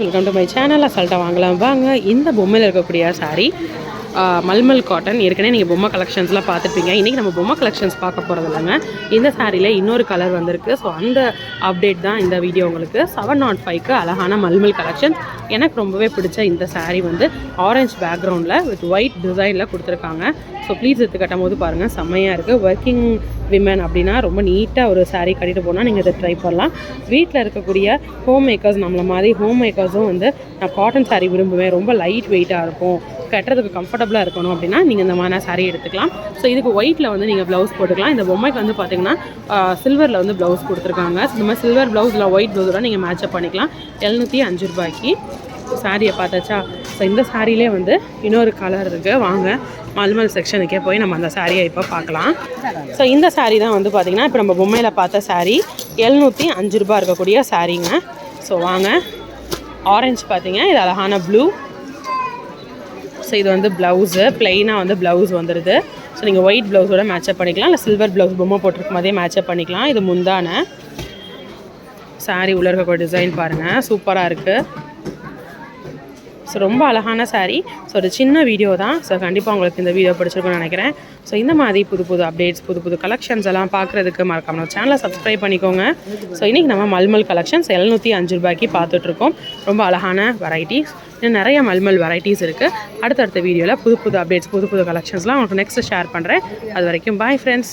Welcome to my channel அசால்ட்டாக வாங்கலாம். வாங்க இந்த பொம்மையில் இருக்கக்கூடிய சாரி மல்மல் காட்டன் ஏற்கனவே நீங்கள் பொம்மை கலெக்ஷன்ஸ்லாம் பார்த்துருப்பீங்க. இன்றைக்கி நம்ம பொம்மை கலெக்ஷன்ஸ் பார்க்க போகிறது இல்லைங்க. இந்த சாரியில் இன்னொரு கலர் வந்திருக்கு. ஸோ அந்த அப்டேட் தான் இந்த வீடியோ உங்களுக்கு. செவன் நாட் ஃபைவ்க்கு அழகான மல்மல் கலெக்ஷன்ஸ் எனக்கு ரொம்பவே பிடிச்ச இந்த சாரீ வந்து ஆரஞ்சு பேக்ரவுண்டில் வித் ஒயிட் டிசைனில் கொடுத்துருக்காங்க. ஸோ ப்ளீஸ் எடுத்து கட்டும் போது பாருங்கள் செம்மையாக இருக்குது ஒர்க்கிங் விமன் அப்படின்னா ரொம்ப நீட்டாக ஒரு சாரீ கட்டிட்டு போனால் நீங்கள் இதை ட்ரை பண்ணலாம். வீட்டில் இருக்கக்கூடிய ஹோம் மேக்கர்ஸ் நம்மளை மாதிரி ஹோம் மேக்கர்ஸும் வந்து நான் காட்டன் சாரீ விரும்புவேன். ரொம்ப லைட் வெயிட்டாக இருக்கும். கட்டுறதுக்கு கம்ஃபர்டபுளாக இருக்கணும் அப்படின்னா நீங்கள் இந்த மாதிரி saree எடுத்துக்கலாம். ஸோ இதுக்கு ஒயிட்டில் வந்து நீங்கள் ப்ளவுஸ் போட்டுக்கலாம். இந்த பொம்மைக்கு வந்து பார்த்தீங்கன்னா சில்வரில் வந்து ப்ளவுஸ் கொடுத்துருக்காங்க. இந்த மாதிரி சில்வர் ப்ளவுஸில் ஒயிட் ப்ளவுஸோட நீங்கள் மேட்சப் பண்ணிக்கலாம். எழுநூற்றி அஞ்சு ரூபாய்க்கு. சாரியை பார்த்தாச்சா? ஸோ இந்த சாரிலே வந்து இன்னொரு கலர் இருக்குது வாங்க மல்மல் செக்ஷனுக்கே போய் நம்ம அந்த சாரியை இப்போ பார்க்கலாம். ஸோ இந்த saree தான் வந்து பார்த்திங்கன்னா இப்போ நம்ம பொம்மையில் பார்த்த saree. எழுநூற்றி அஞ்சு ரூபா இருக்கக்கூடிய சாரீங்க ஸோ வாங்க. ஆரஞ்சு பார்த்தீங்க இது அழகான ப்ளூ ஸோ இது வந்து ப்ளவுஸு ப்ளெயினாக வந்து ப்ளவுஸ் வந்துடுது ஸோ நீங்கள் ஒயிட் ப்ளவுஸோட மேட்சப் பண்ணிக்கலாம். இல்லை சில்வர் ப்ளவுஸ் பொம்மை போட்டிருக்கும் அதே மேட்சப் பண்ணிக்கலாம். இது முந்தான. சாரீ உள்ள இருக்கக்கூடிய டிசைன் பாருங்கள் சூப்பராக இருக்குது ஸோ ரொம்ப அழகான சாரீ ஸோ ஒரு சின்ன வீடியோ தான். ஸோ கண்டிப்பாக உங்களுக்கு இந்த வீடியோ பிடிச்சிருக்கும்னு நினைக்கிறேன். ஸோ இந்த மாதிரி புது புது அப்டேட்ஸ் புது புது கலெக்ஷன்ஸ் எல்லாம் பார்க்குறதுக்கு மறக்காம நம்ம சேனலை சப்ஸ்கிரைப் பண்ணிக்கோங்க. ஸோ இன்றைக்கி நம்ம மல்மல் கலெக்ஷன்ஸ் எழுநூற்றி அஞ்சு ரூபாய்க்கு பார்த்துட்ருக்கோம். ரொம்ப அழகான வெரைட்டிஸ் இன்னும் நிறைய மல்மல் வெரைட்டிஸ் இருக்குது அடுத்தடுத்த வீடியோவில் புது புது அப்டேட்ஸ் புது புது கலெக்ஷன்ஸ்லாம் உங்களுக்கு நெக்ஸ்ட் ஷேர் பண்ணுறேன் அது வரைக்கும் பாய் ஃப்ரெண்ட்ஸ்